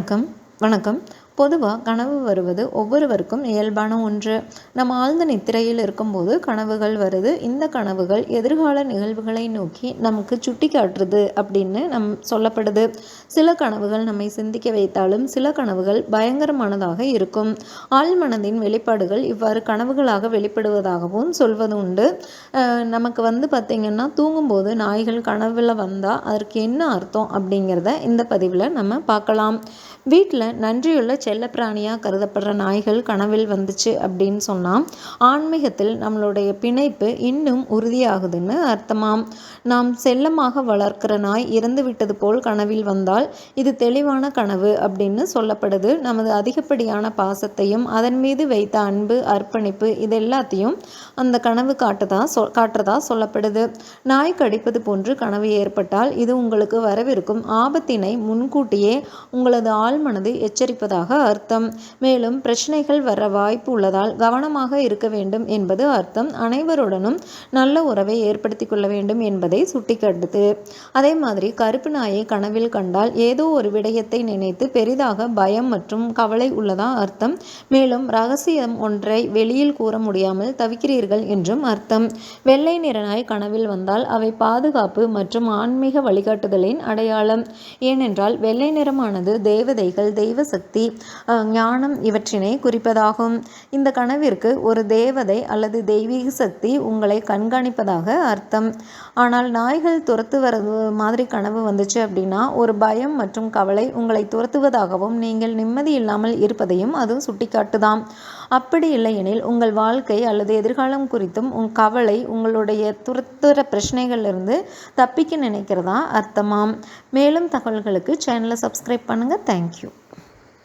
வணக்கம். வணக்கம். பொதுவாக கனவு வருவது ஒவ்வொருவருக்கும் இயல்பான ஒன்று. நம்ம ஆழ்ந்த நித்திரையில் இருக்கும்போது கனவுகள் வருது. இந்த கனவுகள் எதிர்கால நிகழ்வுகளை நோக்கி நமக்கு சுட்டி காட்டுறது அப்படின்னு நம் சொல்லப்படுது. சில கனவுகள் நம்மை சிந்திக்க வைத்தாலும் சில கனவுகள் பயங்கரமானதாக இருக்கும். ஆழ்மனதின் வெளிப்பாடுகள் இவ்வாறு கனவுகளாக வெளிப்படுவதாகவும் சொல்வது உண்டு. நமக்கு வந்து பார்த்திங்கன்னா தூங்கும்போது நாய்கள் கனவில் வந்தால் அதற்கு என்ன அர்த்தம் அப்படிங்கிறத இந்த பதிவில் நம்ம பார்க்கலாம். வீட்டில் நன்றியுள்ள செல்லப்பிராணியாக கருதப்படுற நாய்கள் கனவில் வந்துச்சு அப்படின்னு சொன்னால் ஆன்மீகத்தில் நம்மளுடைய பிணைப்பு இன்னும் உறுதியாகுதுன்னு அர்த்தமாம். நாம் செல்லமாக வளர்க்கிற நாய் இறந்து விட்டது போல் கனவில் வந்தால் இது தெளிவான கனவு அப்படின்னு சொல்லப்படுது. நமது அதிகப்படியான பாசத்தையும் அதன் மீது வைத்த அன்பு அர்ப்பணிப்பு இது எல்லாத்தையும் அந்த கனவு காட்டுதா சொ காட்டுறதா சொல்லப்படுது. நாய் கடிப்பது போன்று கனவு ஏற்பட்டால் இது உங்களுக்கு வரவிருக்கும் ஆபத்தினை முன்கூட்டியே உங்களது ஆள் ஆழ்மனது எச்சரிப்பதாக அர்த்தம். மேலும் பிரச்சனைகள் வர வாய்ப்பு உள்ளதால் கவனமாக இருக்க வேண்டும் என்பது அர்த்தம். அனைவருடனும் நல்ல உறவை ஏற்படுத்தி கொள்ள வேண்டும் என்பதை சுட்டிக்காட்டுது. அதே மாதிரி கருப்பு நாயை கனவில் கண்டால் ஏதோ ஒரு விடயத்தை நினைத்து பெரிதாக பயம் மற்றும் கவலை உள்ளதா அர்த்தம். மேலும் ரகசியம் ஒன்றை வெளியில் கூற முடியாமல் தவிக்கிறீர்கள் என்றும் அர்த்தம். வெள்ளை நிற நாய் கனவில் வந்தால் அவை பாதுகாப்பு மற்றும் ஆன்மீக வழிகாட்டுதலின் அடையாளம். ஏனென்றால் வெள்ளை நிறமானது தேவதை தேவதைகள் தெய்வ சக்தி ஞானம் இவற்றினை குறிப்பதாகும். இந்த கனவிற்கு ஒரு தேவதை அல்லது தெய்வீக சக்தி உங்களை கண்காணிப்பதாக அர்த்தம். ஆனால் நாய்கள் துரத்து துரத்துவது மாதிரி கனவு வந்துச்சு அப்படின்னா ஒரு பயம் மற்றும் கவலை உங்களை துரத்துவதாகவும் நீங்கள் நிம்மதி இல்லாமல் இருப்பதையும் அது சுட்டிக்காட்டுதாம். அப்படி இல்லையெனில் உங்கள் வாழ்க்கை அல்லது எதிர்காலம் குறித்தும் உங் கவலை உங்களுடைய துரத்துற பிரச்சனைகள்லேருந்து தப்பிக்க நினைக்கிறதா அர்த்தமாம். மேலும் தகவல்களுக்கு சேனலை சப்ஸ்கிரைப் பண்ணுங்கள் தேங்க்யூ you。